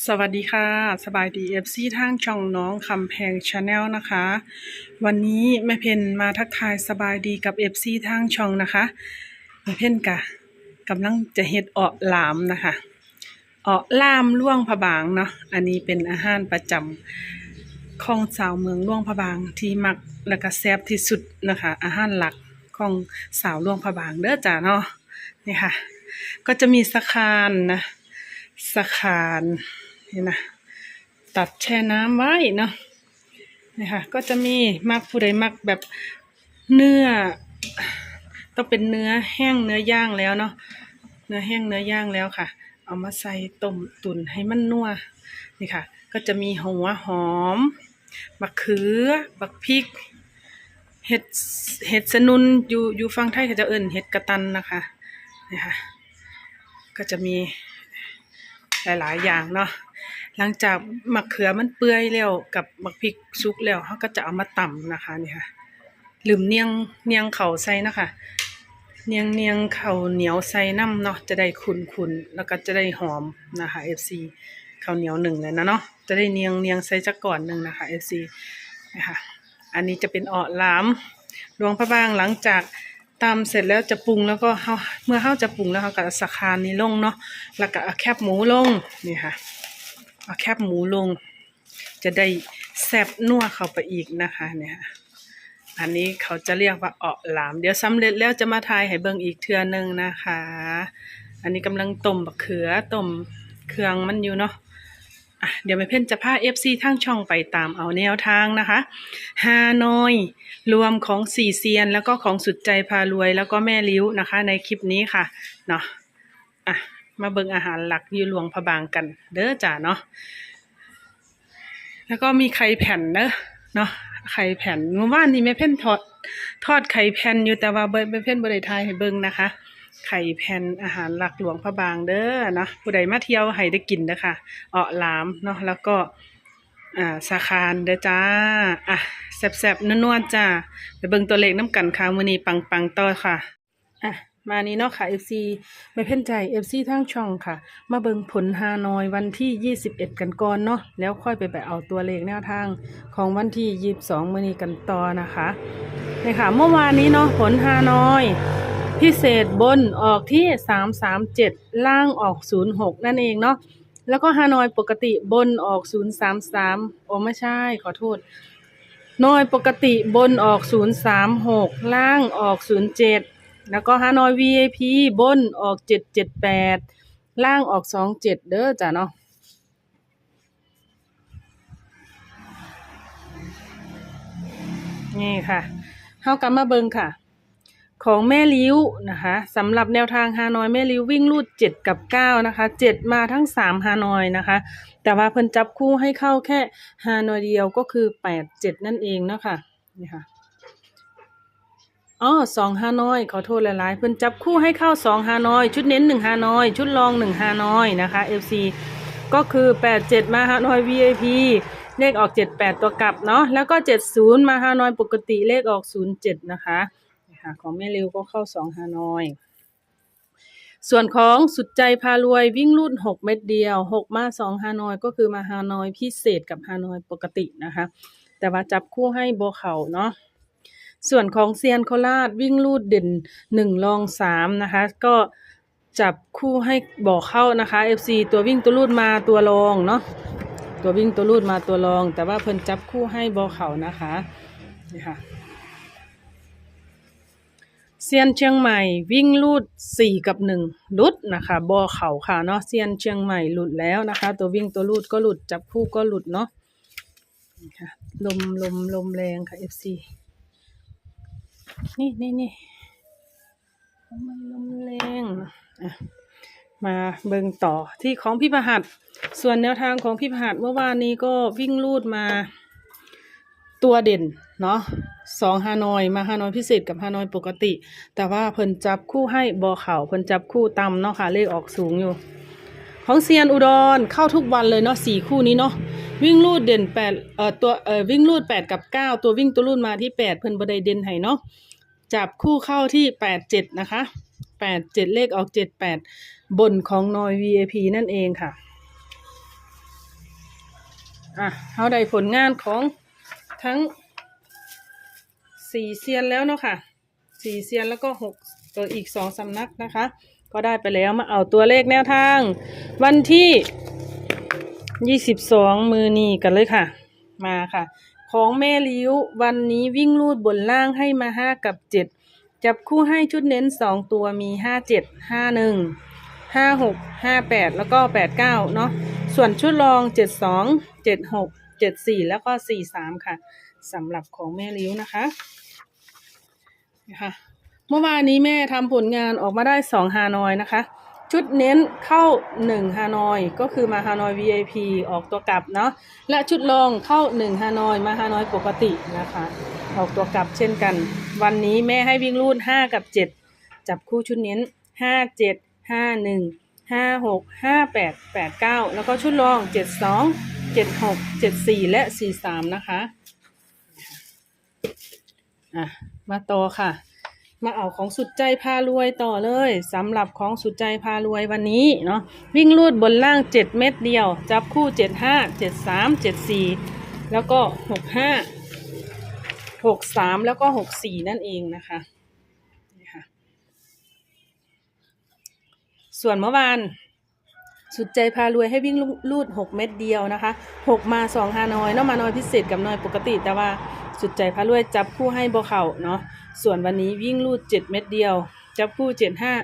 สวัสดีค่ะ สบายดีเอฟซีทางช่องน้องคำแพงชาแนลนะคะ วันนี้แม่เพนมาทักทายสบายดีกับเอฟซีทางช่องนะคะแม่เพนกะกำลังจะเฮ็ดเออหลามนะคะเออล่ามล่วงพะบางเนาะอันนี้เป็นอาหารประจำของสาวเมืองล่วงพะบางที่มักและก็แซ่บที่สุดนะคะ อาหารหลักของสาวล่วงพะบางเด้อจ้าเนาะนี่ค่ะ ก็จะมีสะคานนะ สะคานนี่นะตัดแช่น้ำไว้เนาะนี่ค่ะก็จะมีมักผู้ใดมักแบบเนื้อ ต้องเป็นเนื้อแห้งเนื้อย่างแล้วเนาะเนื้อแห้งเนื้อย่างแล้วค่ะ เอามาใส่ต้มตุ๋นให้มันนัวนี่ค่ะ ก็จะมีหัวหอมบักเขือบักพริกเห็ดเห็ดสนุนอยู่อยู่ฝั่งไทยเขาจะเอิ้นเห็ดกระตันนะคะนี่ค่ะก็จะมี หลายๆ อย่างเนาะหลังจากมะเขือมันเปื่อยแล้วกับมะพริกสุกแล้วเขาก็จะเอามาตำนะคะนี่ค่ะลืมเนียงเนียงเข่าใส่นะคะ เนียงเนียงเข่าเหนียวใส่น้ำเนาะจะได้ขุนขุนๆแล้วก็จะได้หอมนะคะ FC ข้าวเหนียวหนึ่งเลยนะเนาะจะได้เนียงเนียงใส่จักก่อนหนึ่งนะคะ FC นะคะอันนี้จะเป็นเออหลามหลวงพระบางหลังจาก ตำเสร็จแล้วจะปรุงแล้วก็เฮาเมื่อเฮาจะปรุงแล้วเขาก็สะคานนี้ลงเนาะแล้วก็เอาแคบหมูลงนี่ค่ะเอาแคบหมูลง จะได้แซ่บนัวเข้าไปอีกนะคะเนี่ยอันนี้เขาจะเรียกว่าเออหลาม เดี๋ยวสำเร็จแล้วจะมาทายให้เบิ่งอีกเทื่อนึงนะคะ อันนี้กำลังต้มบักเขือต้มเครื่องมันอยู่เนาะ อะเดี๋ยวแม่เพ่นจะพา FC ทางช่องไปตามเอาแนวทางนะคะฮานอย รวมของสี่เซียน แล้วก็ของสุดใจพารวย แล้วก็แม่ลิ้วนะคะ ในคลิปนี้ค่ะเนาะอะมาเบิ่งอาหารหลักอยู่หลวงพะบางกัน เด้อจ้าเนาะแล้วก็มีไข่แผ่นเด้อเนาะไข่แผ่นเมื่อวานนี้แม่เพ่นทอดทอดไข่แผ่นอยู่แต่ว่าเบิ่งแม่เพ่นบ่ไทายให้เบิ่งนะคะ ไข่แผ่นอาหารหลักหลวงพระบางเด้อเนาะผู้ใดมาเที่ยวให้ได้กินเด้อค่ะเออหลามเนาะแล้วก็อ่าสาคารเด้อจ้าอะแซ่บๆนัวๆจ้าไปเบิ่งตัวเลขน้ำกันค่ะมื้อนี้ปังๆต่อค่ะอะมานี้เนาะค่ะ FC ไม่เพ่นใจ FC ทางช่องค่ะ มาเบิ่งผลฮานอยวันที่ 21 กันก่อนเนาะแล้วค่อยไปไปเอาตัวเลขแนวทางของวันที่ 22 มื้อนี้กันต่อนะคะนี่ค่ะ เมื่อวานนี้เนาะผลฮานอย พิเศษบนออกที่ 337 ล่างออก 06 นั่นเองเนาะแล้วก็ฮานอยปกติบนออก 033โอ้ไม่ใช่ขอโทษนอยปกติบนออก 036 ล่างออก 07 แล้วก็ฮานอย VIP บนออก 778 ล่างออก 27 เด้อจ้ะเนาะนี่ค่ะเฮากลับมาเบิงค่ะ ของแม่ลิ้วนะคะสำหรับแนวทางฮานอยแม่ลิ้ววิ่งลูดเจ็ดกับเก้านะคะเจ็ดมาทั้งสามฮานอยนะคะ แต่ว่าเพิ่นจับคู่ให้เข้าแค่ฮานอยเดียวก็คือแปดเจ็ดนั่นเองเนาะค่ะนี่ค่ะอ๋อสองฮานอย ขอโทษหลายๆ เพิ่นจับคู่ให้เข้าสองฮานอย ชุดเน้นหนึ่งฮานอย ชุดรองหนึ่งฮานอยนะคะ FC ก็คือแปดเจ็ดมาฮานอย VIP เลขออกเจ็ดแปดตัวกลับเนาะแล้วก็เจ็ดศูนย์มาฮานอยปกติเลขออกศูนย์เจ็ดนะคะ ค่ะของแม่ริวก็เข้าสองฮานอย ส่วนของสุดใจพารวยวิ่งรูดหกเม็ดเดียวหกมาสองฮานอยก็คือมาฮานอยพิเศษกับฮานอยปกตินะคะ แต่ว่าจับคู่ให้โบเข่าเนาะส่วนของเซียนโคราชวิ่งรูดเด่นหนึ่งรองสามนะคะ ก็จับคู่ให้บอกเข้านะคะ FC ตัววิ่งตัวรูดมาตัวรองเนาะตัววิ่งตัวรูดมาตัวรอง แต่ว่าเพิ่นจับคู่ให้โบวเข่านะคะนี่ค่ะ ซียนเชียงใหม่วิ่งลูดสี่กับหนึ่งลุดนะคะบอเข่าค่ะเนาะเซียนเชียงใหม่หลุดแล้วนะคะ ตัววิ่งตัวลูดก็หลุดจับคู่ก็หลุดเนาะลมลมลมแรงค่ะ FC นี่นี่นี่ลมลมแรงมาเบิ่งต่อที่ของพี่ประหัดส่วนแนวทางของพี่ประหัดเมื่อวานนี้ก็วิ่งลูดมา ตัวเด่นเนาะสองฮานอยมาฮานอยพิเศษกับฮานอยปกติ แต่ว่าเพิ่นจับคู่ให้บอเข่าเพิ่นจับคู่ต่ำเนาะค่ะเลขออกสูงอยู่ ของเซียนอุดรเข้าทุกวันเลยเนาะสี่คู่นี้เนาะวิ่งลูดเด่นแปดเอ่อตัวเอ่อวิ่งลูดแปดกับเก้าตัววิ่งตัวลูดมาที่แปดเพิ่นบดไดเด่นให้เนาะจับคู่เข้าที่แปดเจ็ดนะคะแปดเจ็ดเลขออกเจ็ดแปดบนของนอย VIP นั่นเองค่ะอะเขาได้ผลงานของ ทั้งสี่เซียนแล้วเนาะค่ะสี่เซียนแล้วก็หกเอออีกสองสำนักนะคะ ก็ได้ไปแล้วมาเอาตัวเลขแนวทาง วันที่ยี่สิบสองมือนีกันเลยค่ะ มาค่ะ ของแม่ลิ้ววันนี้วิ่งลูดบนล่างให้มาห้ากับเจ็ดจับคู่ให้ชุดเน้นสองตัวมีห้าเจ็ดห้าหนึ่งห้าหกห้าแปดแล้วก็แปดเก้าเนาะส่วนชุดรองเจ็ดสองเจ็ดหก เจ็ดสี่แล้วก็สี่สามค่ะสำหรับของแม่ลิ้วนะคะนะคะเมื่อวานนี้แม่ทำผลงานออกมาได้สองฮานอยนะคะ ชุดเน้นเข้าหนึ่งฮานอยก็คือมาฮานอย VIP ออกตัวกลับเนาะและชุดรองเข้าหนึ่งฮานอยมาฮานอยปกตินะคะ ออกตัวกลับเช่นกัน วันนี้แม่ให้วิ่งรูดห้ากับเจ็ดจับคู่ชุดเน้นห้าเจ็ดห้าหนึ่งห้าหกห้าแปดแปดเก้าแล้วก็ชุดรองเจ็ดสอง เจ็ดหกเจ็ดสี่และสี่สามนะคะอะมาต่อค่ะ มาเอาของสุดใจพารวยต่อเลยสำหรับของสุดใจพารวยวันนี้เนาะวิ่งลูดบนล่างเจ็ดเม็ดเดียว จับคู่เจ็ดห้าเจ็ดสามเจ็ดสี่แล้วก็หกห้าหกสามแล้วก็หกสี่นั่นเองนะคะนี่ค่ะส่วนเมื่อวาน สุดใจพารวยให้วิ่งลูดหกเม็ดเดียวนะคะหกมาสองฮานอยเนาะมานอยพิเศษกับนอยปกติ แต่ว่าสุดใจพารวยจับคู่ให้บอเข่าเนาะส่วนวันนี้วิ่งลูดเจ็ดเม็ดเดียว จับคู่เจ็ดห้า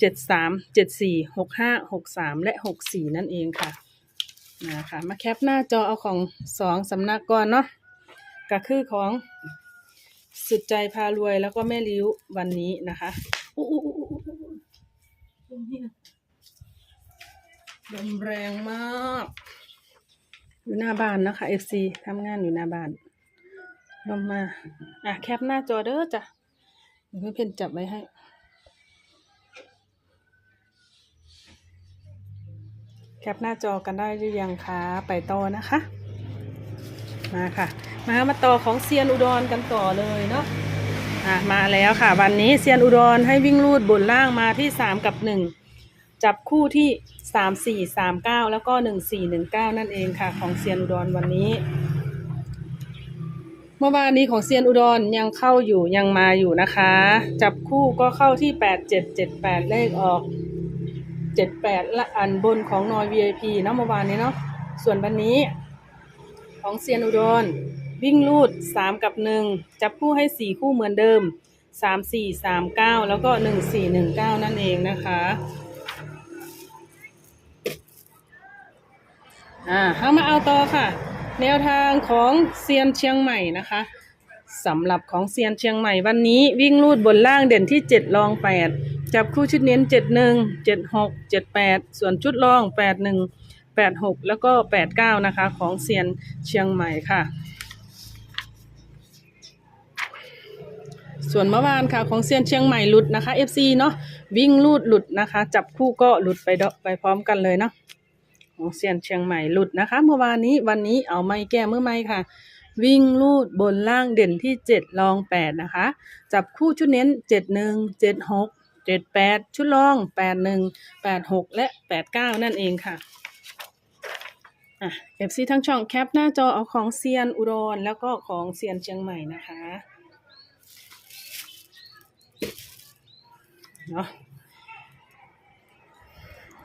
เจ็ดสามเจ็ดสี่หกห้าหกสามและหกสี่นั่นเองค่ะนะคะมาแคปหน้าจอเอาของสองสำนักก่อนเนาะก็คือของสุดใจพารวยแล้วก็แม่ริ้ววันนี้นะคะอู้อู้อู้อู้อู้อู้นี่นะ ลมแรงมาก อยู่หน้าบ้านนะคะ FC ทำงานอยู่หน้าบ้านลมมา อะ แคปหน้าจอเด้อจ้ะเดี๋ยวเพื่อนจับไว้ให้ แคปหน้าจอกันได้หรือยังคะ ไปต่อนะคะ มาค่ะ มามาต่อของเซียนอุดรกันต่อเลยเนาะ อะ มาแล้วค่ะ วันนี้เซียนอุดรให้วิ่งลูดบนล่างมาที่สามกับหนึ่ง จับคู่ที่สามสี่สามเก้าแล้วก็หนึ่งสี่หนึ่งเก้านั่นเองค่ะ ของเซียนอุดรวันนี้ เมื่อวานนี้ของเซียนอุดรยังเข้าอยู่ยังมาอยู่นะคะ จับคู่ก็เข้าที่แปดเจ็ดเจ็ดแปดเลขออกเจ็ดแปดละอันบนของนอย VIP เนาะเมื่อวานนี้เนาะส่วนวันนี้ ของเซียนอุดรวิ่งลูดสามกับหนึ่งจับคู่ให้สี่คู่เหมือนเดิมสามสี่สามเก้าแล้วก็หนึ่งสี่หนึ่งเก้านั่นเองนะคะ อ่าเอามาเอาต่อค่ะ แนวทางของเซียนเชียงใหม่นะคะสำหรับของเซียนเชียงใหม่วันนี้วิ่งลูดบนล่างเด่นที่เจ็ดรองแปดจับคู่ชุดเน้นเจ็ดหนึ่งเจ็ดหกเจ็ดแปดส่วนชุดรองแปดหนึ่งแปดหกแล้วก็แปดเก้านะคะ ของเซียนเชียงใหม่ค่ะ ส่วนเมื่อวานค่ะของเซียนเชียงใหม่หลุดนะคะ FC เนาะวิ่งลูดหลุดนะคะ จับคู่ก็หลุดไปไปพร้อมกันเลยเนาะ ของเซียนเชียงใหม่หลุดนะคะ เมื่อวานนี้วันนี้เอาไม่แก้เมื่อไม่ค่ะ วิ่งลูดบนล่างเด่นที่เจ็ดรองแปดนะคะ จับคู่ชุดเน้นเจ็ดหนึ่งเจ็ดหกเจ็ดแปดชุดรองแปดหนึ่งแปดหกและแปดเก้านั่นเองค่ะอะเอฟซีทั้งช่องแคปหน้าจอเอาของเซียนอุดรแล้วก็ของเซียนเชียงใหม่นะคะเนาะ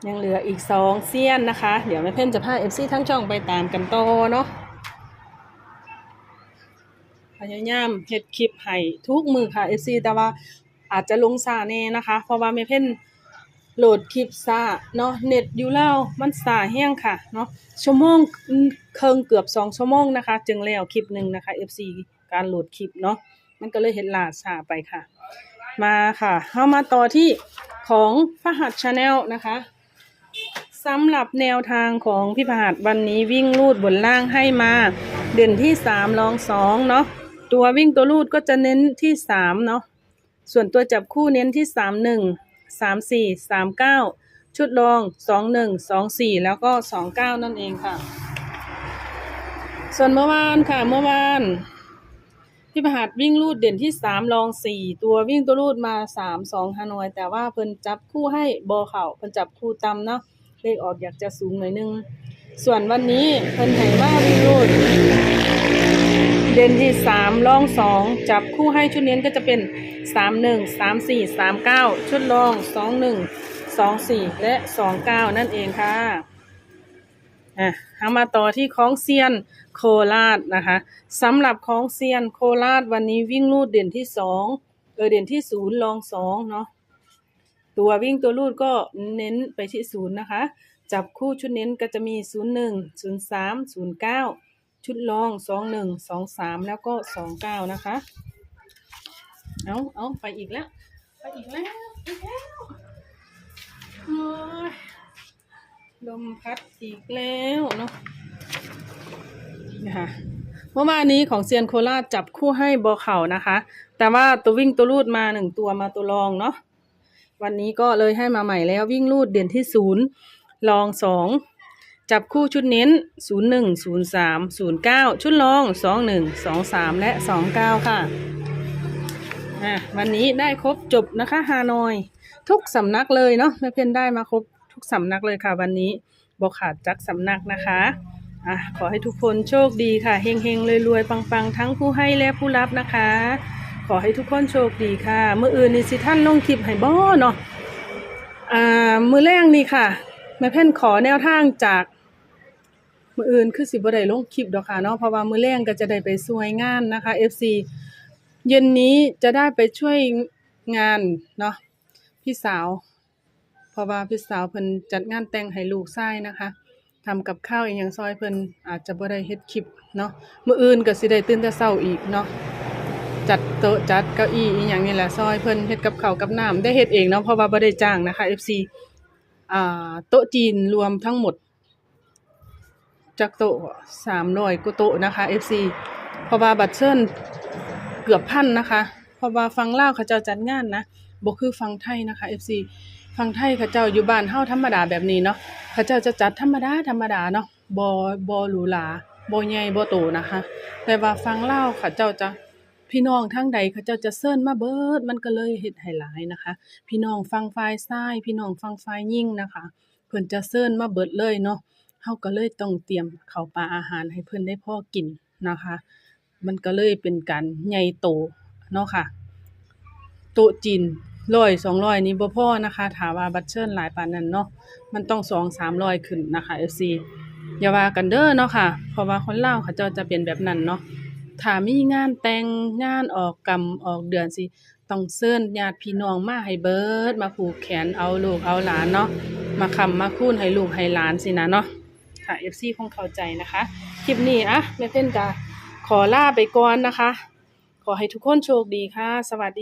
ยังเหลืออีกสองเซียนนะคะ เดี๋ยวแม่เพ่นจะพาเอฟซีทั้งช่องไปตามกันโตเนาะพยายามเฮ็ดคลิปให้ทุกมือค่ะเอฟซีแต่ว่าอาจจะลงซาแน่นะคะ เพราะว่าแม่เพ่นโหลดคลิปซาเนาะเน็ตอยู่แล้วมันซาแห้งค่ะเนาะชั่วโมงเคิงเกือบสองชั่วโมงนะคะ จึงแล้วคลิปหนึ่งนะคะเอฟซีการโหลดคลิปเนาะมันก็เลยเห็นลาซาไปค่ะ มาค่ะเข้ามาต่อที่ของพหัสชาแนลนะคะ สำหรับแนวทางของพี่ผาดวันนี้วิ่งลูดบนล่างให้มา เด่นที่สามรองสองเนาะตัววิ่งตัวลูดก็จะเน้นที่สามเนาะส่วนตัวจับคู่เน้นที่สามหนึ่งสามสี่สามเก้าชุดรองสองหนึ่งสองสี่แล้วก็สองเก้านั่นเองค่ะ ส่วนเมื่อวานค่ะเมื่อวานพี่ประหัดวิ่งลูดเด่นที่สามรองสี่ตัววิ่งตัวลูดมาสามสองฮานอย แต่ว่าเพิ่นจับคู่ให้บอเข่าเพิ่นจับคู่ตำเนาะ เลขออกอยากจะสูงหน่อยนึง ส่วนวันนี้เพิ่นให้มาวิ่งรูดเด่นที่สามรองสองจับคู่ให้ชุดเน้นก็จะเป็นสามหนึ่งสามสี่สามเก้าชุดรองสองหนึ่งสองสี่และสองเก้านั่นเองค่ะอะเอามาต่อที่ของเซียนโคราชนะคะสำหรับของเซียนโคราชวันนี้วิ่งลูดเด่นที่สองเออเด่นที่ศูนย์รองสองเนาะ ตัววิ่งตัวลูดก็เน้นไปที่ศูนย์นะคะ จับคู่ชุดเน้นก็จะมีศูนย์หนึ่งศูนย์สามศูนย์เก้าชุดรองสองหนึ่งสองสามแล้วก็สองเก้านะคะ เอาเอาไปอีกแล้ว ไปอีกแล้วอีกแล้วโอ้ยลมพัดอีกแล้วเนาะนะคะเมื่อวานนี้ของเซียนโคราชจับคู่ให้บอเข่านะคะ แต่ว่าตัววิ่งตัวรูดมาหนึ่งตัวมาตัวรองเนาะ วันนี้ก็เลยให้มาใหม่แล้ววิ่งรูดเด่นที่ศูนย์รองสองจับคู่ชุดเน้น 0 1 0 3 0 9 ชุดรอง 2 1 2 3 และ 2 9 ค่ะอะ วันนี้ได้ครบจบนะคะฮานอย ทุกสำนักเลยเนาะแม่เพนได้มาครบทุกสำนักเลยค่ะ วันนี้บอกขาดจักสำนักนะคะอะขอให้ทุกคนโชคดีค่ะเฮงเฮงๆรวยๆปังๆ ทั้งผู้ให้และผู้รับนะคะ อให้ทุกคนโชคดีค่ะเมื่ออื่นนี่สิท่านลงคลิปให้บ่เนาะอ่ามือแรกนี่ค่ะแม่เพ่นขอแนวทางจากมืออื่นคือสิบ่ได้ลงคลิปดอกค่ะเนาะเพราะว่ามือแรงก็จะได้ไปช่วยงานนะคะ FC เย็นนี้จะได้ไปช่วยงานเนาะพี่สาว เพราะว่าพี่สาวเพิ่นจัดงานแต่งให้ลูกชายนะคะทำกับข้าวเอีกอย่างซอยเพิ่นอาจจะบ่ได้เฮ็ดคลิปเนาะมื้ออื่นก็สิได้ตื่นแต่เช้าอีกเนาะ จัดโต๊ะจัดเก้าอี้อีหยังนี่แหละซอยเพิ่นเฮ็ดกับข้าวกับน้ำได้เฮ็ดเองเนาะเพราะว่าบ่ได้จ้างนะคะ FC อ่าโต๊ะจีนรวมทั้งหมดจากโต๊ะสามร้อยกว่าโต๊ะนะคะ FC เพราะว่าบัตรเชิญเกือบพันนะคะ เพราะว่าฟังลาวเขาเจ้าจัดงานนะบ่คือฟังไทยนะคะ FC ฟังไทยเขาเจ้าอยู่บ้านเฮาธรรมดาแบบนี้เนาะเขาเจ้าจะจัดธรรมดาธรรมดาเนาะบ่บ่หรูหราบ่ใหญ่บ่โตนะคะ แต่ว่าฟังลาวเขาเจ้าจะ พี่น้องทางใดเขาเจ้าจะเชิญมาเบิด มันก็เลยเฮ็ดให้หลายนะคะ พี่น้องฟังฝ่ายซ้าย พี่น้องฟังฝ่ายยิ่งนะคะ เพิ่นจะเชิญมาเบิดเลยเนาะเฮาก็เลยต้องเตรียมข้าวปลาอาหารให้เพิ่นได้พอกินนะคะ มันก็เลยเป็นการใหญ่โตเนาะค่ะ โตจีนร้อยสองร้อยนี่บ่พอนะคะถ้าว่าบัตรเชิญหลายปานนั้นเนาะมันต้องสองสามร้อยขึ้นนะคะ FC อย่าว่ากันเด้อเนาะค่ะ เพราะว่าคนลาวเขาเจ้าจะเป็นแบบนั้นเนาะ ถ้ามีงานแต่งงานออกกรรมออกเดือนสิต้องเชิญญาติพี่น้องมาให้เบิด มาผูกแขนเอาลูกเอาหลานเนาะมาคำมาคูนให้ลูกให้หลานสินะเนาะค่ะเอฟซีคงเข้าใจนะคะ คลิปนี้อะแม่เพ่นกาขอลาไปก่อนนะคะ ขอให้ทุกคนโชคดีค่ะ สวัสดี